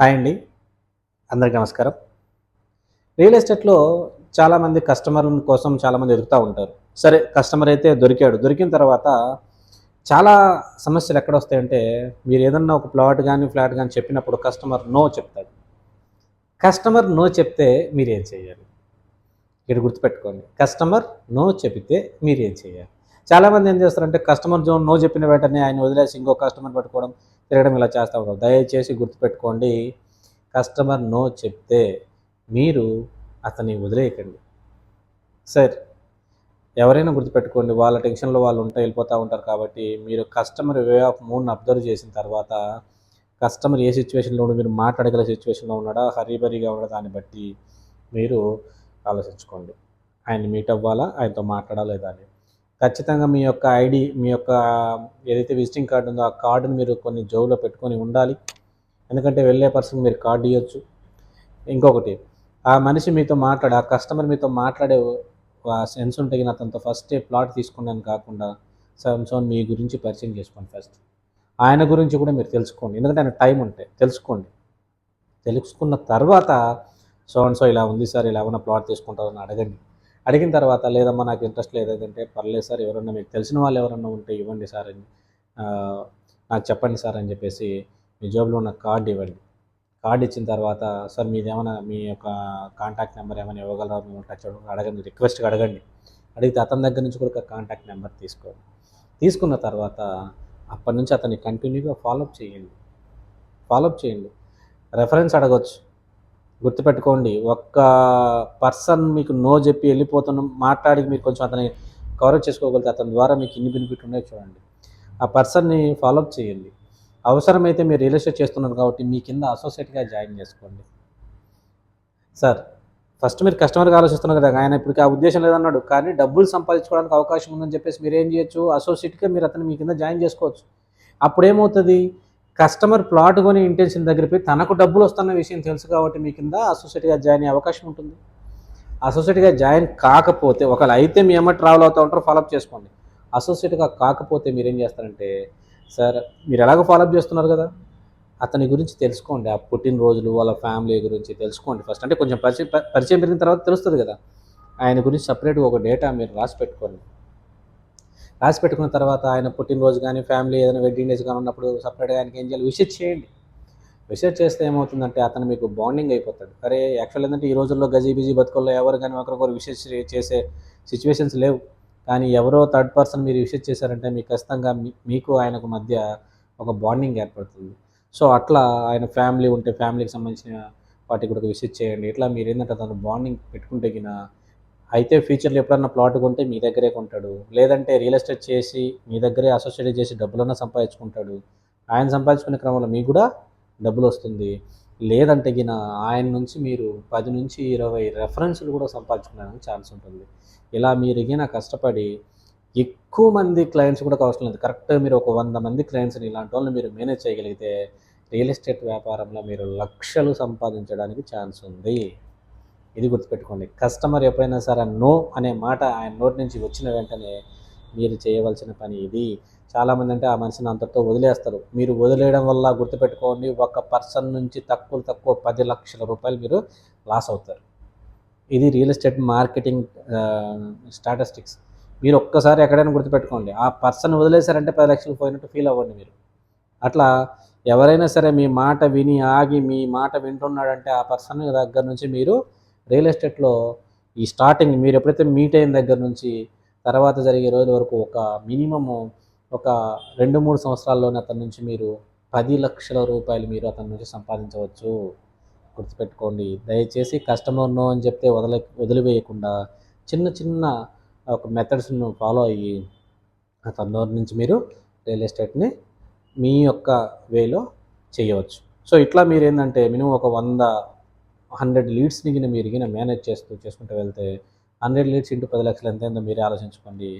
Hi అండి. అందరికీ నమస్కారం. రియల్ ఎస్టేట్లో చాలామంది కస్టమర్ల కోసం చాలామంది ఎదుగుతూ ఉంటారు. సరే కస్టమర్ అయితే దొరికాడు. దొరికిన తర్వాత చాలా సమస్యలు ఎక్కడ వస్తాయంటే మీరు ఏదన్నా ఒక ప్లాట్ కానీ ఫ్లాట్ కానీ చెప్పినప్పుడు కస్టమర్ నో చెప్తాడు. కస్టమర్ నో చెప్తే మీరు ఏం చేయాలి? ఇక్కడ గుర్తుపెట్టుకోండి. కస్టమర్ నో చెబితే మీరు ఏం చేయాలి? చాలామంది ఏం చేస్తారంటే కస్టమర్ జోన్ నో చెప్పిన వెంటనే ఆయన వదిలేసి ఇంకో కస్టమర్ పెట్టుకోవడం తిరగడం ఇలా చేస్తూ ఉంటారు. దయచేసి గుర్తుపెట్టుకోండి కస్టమర్ నో చెప్తే మీరు అతన్ని వదిలేయకండి. సార్ ఎవరైనా గుర్తుపెట్టుకోండి వాళ్ళ టెన్షన్లో వాళ్ళు ఉంటే వెళ్ళిపోతూ ఉంటారు కాబట్టి మీరు కస్టమర్ వే ఆఫ్ మూడ్ని అబ్జర్వ్ చేసిన తర్వాత కస్టమర్ ఏ సిచ్యువేషన్లో ఉండి మీరు మాట్లాడగల సిచ్యువేషన్లో ఉన్నాడా హరీబరీగా ఉన్నాడా దాన్ని బట్టి మీరు ఆలోచించుకోండి. ఆయన మీట్ అవ్వాలా ఆయనతో మాట్లాడాలి దాన్ని అని ఖచ్చితంగా మీ యొక్క ఐడి మీ యొక్క ఏదైతే విజిటింగ్ కార్డు ఉందో ఆ కార్డుని మీరు కొన్ని జోబులో పెట్టుకొని ఉండాలి. ఎందుకంటే వెళ్ళే పర్సన్ మీరు కార్డు ఇవ్వచ్చు ఇంకొకటి ఆ మనిషి మీతో మాట్లాడే ఆ కస్టమర్ మీతో మాట్లాడే సెన్స్ ఉంటే అతనితో ఫస్టే ప్లాట్ తీసుకున్నాను కాకుండా సామ్సోన్ మీ గురించి పరిచయం చేసుకోండి ఫస్ట్ ఆయన గురించి కూడా మీరు తెలుసుకోండి. ఎందుకంటే ఆయన టైం ఉంటే తెలుసుకోండి. తెలుసుకున్న తర్వాత సో అండ్ సో ఇలా ఉంది సార్ ఇలా ఏమైనా ప్లాట్ తీసుకుంటారని అడగండి. అడిగిన తర్వాత లేదమ్మా నాకు ఇంట్రెస్ట్ లేదంటే పర్లేదు సార్ ఎవరన్నా మీకు తెలిసిన వాళ్ళు ఎవరన్నా ఉంటే ఇవ్వండి సార్ అని నాకు చెప్పండి సార్ అని చెప్పేసి మీ జాబ్లో ఉన్న కార్డు ఇవ్వండి. కార్డు ఇచ్చిన తర్వాత సార్ మీది ఏమైనా మీ యొక్క కాంటాక్ట్ నెంబర్ ఏమైనా ఇవ్వగలరా? మేము టచ్ అడగండి రిక్వెస్ట్గా అడగండి. అడిగితే అతని దగ్గర నుంచి కూడా ఒక కాంటాక్ట్ నెంబర్ తీసుకోండి. తీసుకున్న తర్వాత అప్పటి నుంచి అతన్ని కంటిన్యూగా ఫాలోఅప్ చేయండి. ఫాలోఅప్ చేయండి. రెఫరెన్స్ అడగవచ్చు గుర్తుపెట్టుకోండి ఒక్క పర్సన్ మీకు నో చెప్పి వెళ్ళిపోతున్న మాట్లాడి మీరు కొంచెం అతని కవర్ చేసుకోగలిగితే అతని ద్వారా మీకు ఇన్ని బెనిఫిట్ ఉన్నాయో చూడండి. ఆ పర్సన్ని ఫాలోఅప్ చేయండి. అవసరమైతే మీరు రియల్ ఎస్టేట్ చేస్తున్నారు కాబట్టి మీ కింద అసోసియేట్గా జాయిన్ చేసుకోండి. సార్ ఫస్ట్ మీరు కస్టమర్గా ఆలోచిస్తున్నారు కదా ఆయన ఇప్పటికి ఆ ఉద్దేశం లేదన్నాడు. కానీ డబ్బులు సంపాదించుకోవడానికి అవకాశం ఉందని చెప్పేసి మీరు ఏం చేయొచ్చు అసోసియేట్గా మీరు అతను మీ కింద జాయిన్ చేసుకోవచ్చు. అప్పుడు ఏమవుతుంది కస్టమర్ ప్లాట్ కొని ఇంటెన్షన్ దగ్గర పోయి తనకు డబ్బులు వస్తున్న విషయం తెలుసు కాబట్టి మీ కింద అసోసియేట్గా జాయిన్ అయ్యే అవకాశం ఉంటుంది. అసోసియేట్గా జాయిన్ కాకపోతే ఒకళ్ళు అయితే మీ అమ్మ ట్రావెల్ అవుతూ ఉంటారో ఫాలోఅప్ చేసుకోండి. అసోసియేట్గా కాకపోతే మీరు ఏం చేస్తారంటే సార్ మీరు ఎలాగో ఫాలోఅప్ చేస్తున్నారు కదా అతని గురించి తెలుసుకోండి. ఆ పుట్టినరోజులు వాళ్ళ ఫ్యామిలీ గురించి తెలుసుకోండి ఫస్ట్ అంటే కొంచెం పరిచయం పరిచయం పెరిగిన తర్వాత తెలుస్తుంది కదా. ఆయన గురించి సపరేట్గా ఒక డేటా మీరు రాసి పెట్టుకోండి. రాసి పెట్టుకున్న తర్వాత ఆయన పుట్టినరోజు కానీ ఫ్యామిలీ ఏదైనా వెడ్డింగ్ డేస్ కానీ ఉన్నప్పుడు సపరేట్గా ఆయనకి ఏం చేయాలి? విసిట్ చేయండి. విజిట్ చేస్తే ఏమవుతుందంటే అతను మీకు బాండింగ్ అయిపోతాడు. అరే యాక్చువల్ ఏంటంటే ఈ రోజుల్లో గజీ బిజీ బతుకుల్లో ఎవరు కానీ ఒకరికొకరు విషెస్ చేసే సిచ్యువేషన్స్ లేవు. కానీ ఎవరో థర్డ్ పర్సన్ మీరు విషెస్ చేశారంటే మీకు ఖచ్చితంగా మీకు ఆయనకు మధ్య ఒక బాండింగ్ ఏర్పడుతుంది. సో అట్లా ఆయన ఫ్యామిలీ ఉంటే ఫ్యామిలీకి సంబంధించిన వాటికి కూడా విజిట్ చేయండి. ఇట్లా మీరు ఏంటంటే తను బాండింగ్ పెట్టుకుంటే గిన అయితే ఫ్యూచర్లో ఎప్పుడన్నా ప్లాట్ కొంటే మీ దగ్గరే కొంటాడు. లేదంటే రియల్ ఎస్టేట్ చేసి మీ దగ్గరే అసోసియేట్ చేసి డబ్బులన్నా సంపాదించుకుంటాడు. ఆయన సంపాదించుకునే క్రమంలో మీకు కూడా డబ్బులు వస్తుంది. లేదంటే గిన ఆయన నుంచి మీరు పది నుంచి ఇరవై రెఫరెన్స్లు కూడా సంపాదించుకోవడానికి ఛాన్స్ ఉంటుంది. ఇలా మీరు గిన కష్టపడి ఎక్కువ మంది క్లయింట్స్ కూడా అవసరం లేదు. కరెక్ట్గా మీరు ఒక వంద మంది క్లయింట్స్ని ఇలాంటి వాళ్ళని మీరు మేనేజ్ చేయగలిగితే రియల్ ఎస్టేట్ వ్యాపారంలో మీరు లక్షలు సంపాదించడానికి ఛాన్స్ ఉంది. ఇది గుర్తుపెట్టుకోండి. కస్టమర్ ఎప్పుడైనా సరే నో అనే మాట ఆయన నోటి నుంచి వచ్చిన వెంటనే మీరు చేయవలసిన పని ఇది. చాలామంది అంటే ఆ మనిషిని అంతటితో వదిలేస్తారు. మీరు వదిలేయడం వల్ల గుర్తుపెట్టుకోండి ఒక పర్సన్ నుంచి తక్కువ తక్కువ పది లక్షల రూపాయలు మీరు లాస్ అవుతారు. ఇది రియల్ ఎస్టేట్ మార్కెటింగ్ స్టాటిస్టిక్స్. మీరు ఒక్కసారి ఎక్కడైనా గుర్తుపెట్టుకోండి. ఆ పర్సన్ వదిలేశారంటే పది లక్షలు పోయినట్టు ఫీల్ అవ్వండి మీరు. అట్లా ఎవరైనా సరే మీ మాట విని ఆగి మీ మాట వింటున్నాడంటే ఆ పర్సన్ దగ్గర నుంచి మీరు రియల్ ఎస్టేట్లో ఈ స్టార్టింగ్ మీరు ఎప్పుడైతే మీట్ అయిన దగ్గర నుంచి తర్వాత జరిగే రోజుల వరకు ఒక మినిమము ఒక రెండు మూడు సంవత్సరాల్లోనే అతని నుంచి మీరు పది లక్షల రూపాయలు మీరు అతని నుంచి సంపాదించవచ్చు. గుర్తుపెట్టుకోండి. దయచేసి కస్టమర్ను అని చెప్తే వదల వదిలివేయకుండా చిన్న చిన్న ఒక మెథడ్స్ను ఫాలో అయ్యి అతని నుంచి మీరు రియల్ ఎస్టేట్ని మీ యొక్క వేలో చేయవచ్చు. సో ఇట్లా మీరు ఏంటంటే మినిమం ఒక వంద హండ్రెడ్ లీడ్స్ని గిన మీరు గిన మేనేజ్ చేస్తూ చేసుకుంటూ వెళ్తే హండ్రెడ్ లీడ్స్ ఇంటూ పది లక్షలు ఎంత అయిందో మీరే ఆలోచించుకోండి.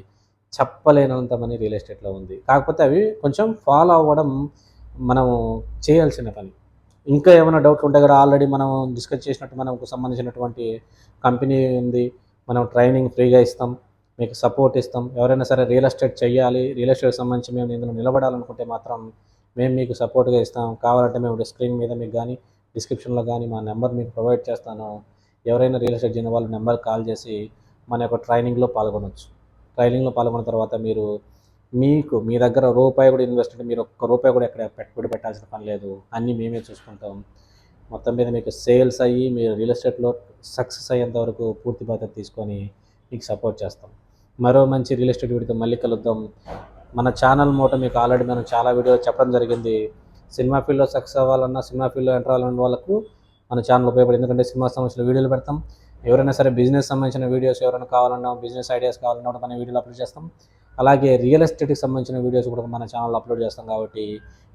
చెప్పలేనంత మనీ రియల్ ఎస్టేట్లో ఉంది. కాకపోతే అవి కొంచెం ఫాలో అవ్వడం మనం చేయాల్సిన పని. ఇంకా ఏమైనా డౌట్లు ఉంటే కూడా ఆల్రెడీ మనం డిస్కస్ చేసినట్టు మనకు సంబంధించినటువంటి కంపెనీ ఉంది. మనం ట్రైనింగ్ ఫ్రీగా ఇస్తాం. మీకు సపోర్ట్ ఇస్తాం. ఎవరైనా సరే రియల్ ఎస్టేట్ చేయాలి రియల్ ఎస్టేట్ సంబంధించి మేము ఇందులో నిలబడాలనుకుంటే మాత్రం మేము మీకు సపోర్ట్గా ఇస్తాం. కావాలంటే మేము స్క్రీన్ మీద మీకు కానీ డిస్క్రిప్షన్లో కానీ మా నెంబర్ మీకు ప్రొవైడ్ చేస్తాను. ఎవరైనా రియల్ ఎస్టేట్ చేయని వాళ్ళు నెంబర్ కాల్ చేసి మన యొక్క ట్రైనింగ్లో పాల్గొనవచ్చు ట్రైనింగ్లో పాల్గొన్న తర్వాత మీరు మీకు మీ దగ్గర రూపాయి కూడా ఇన్వెస్ట్ మీరు ఒక్క రూపాయి కూడా ఎక్కడ పెట్టుబడి పెట్టాల్సిన పని లేదు. అన్నీ మేమే చూసుకుంటాం. మొత్తం మీద మీకు సేల్స్ అయ్యి మీరు రియల్ ఎస్టేట్లో సక్సెస్ అయ్యేంత వరకు పూర్తి బాధ్యత తీసుకొని మీకు సపోర్ట్ చేస్తాం. మరో మంచి రియల్ ఎస్టేట్ వీడితో మళ్ళీ కలుద్దాం. మన ఛానల్ మూట మీకు ఆల్రెడీ మనం చాలా వీడియోలు చెప్పడం జరిగింది. సినిమా ఫీల్డ్లో సక్సెస్ అవ్వాలన్నా సినిమా ఫీల్డ్లో ఎంటర్ అవ్వాలన్న వాళ్ళకు మన ఛానల్ ఉపయోగపడి ఎందుకంటే సినిమా సంబంధించిన వీడియోలు పెడతాం. ఎవరైనా సరే బిజినెస్ సంబంధించిన వీడియోస్ ఎవరైనా కావాలన్నా బిజినెస్ ఐడియాస్ కావాలన్నా కూడా మన వీడియోలు అప్లోడ్ చేస్తాం. అలాగే రియల్ ఎస్టేట్కి సంబంధించిన వీడియోస్ కూడా మన ఛానల్లో అప్లోడ్ చేస్తాం కాబట్టి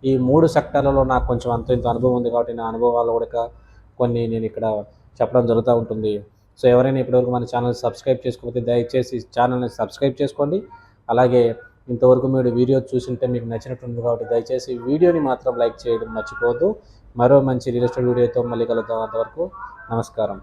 ఈ మూడు సెక్టార్లలో నాకు కొంచెం అంత ఇంత అనుభవం ఉంది కాబట్టి నా అనుభవాలు కూడా కొన్ని నేను ఇక్కడ చెప్పడం జరుగుతూ ఉంటుంది. సో ఎవరైనా ఇప్పటివరకు మన ఛానల్ సబ్స్క్రైబ్ చేసుకోకపోతే దయచేసి ఛానల్ని సబ్స్క్రైబ్ చేసుకోండి. అలాగే ఇంతవరకు మీరు వీడియో చూసింటే మీకు నచ్చినట్టుంది కాబట్టి దయచేసి వీడియోని మాత్రం లైక్ చేయడం మర్చిపోవద్దు. మరో మంచి రియల్ ఎస్టేట్ వీడియోతో మళ్ళీ కలుద్దాం అంతవరకు నమస్కారం.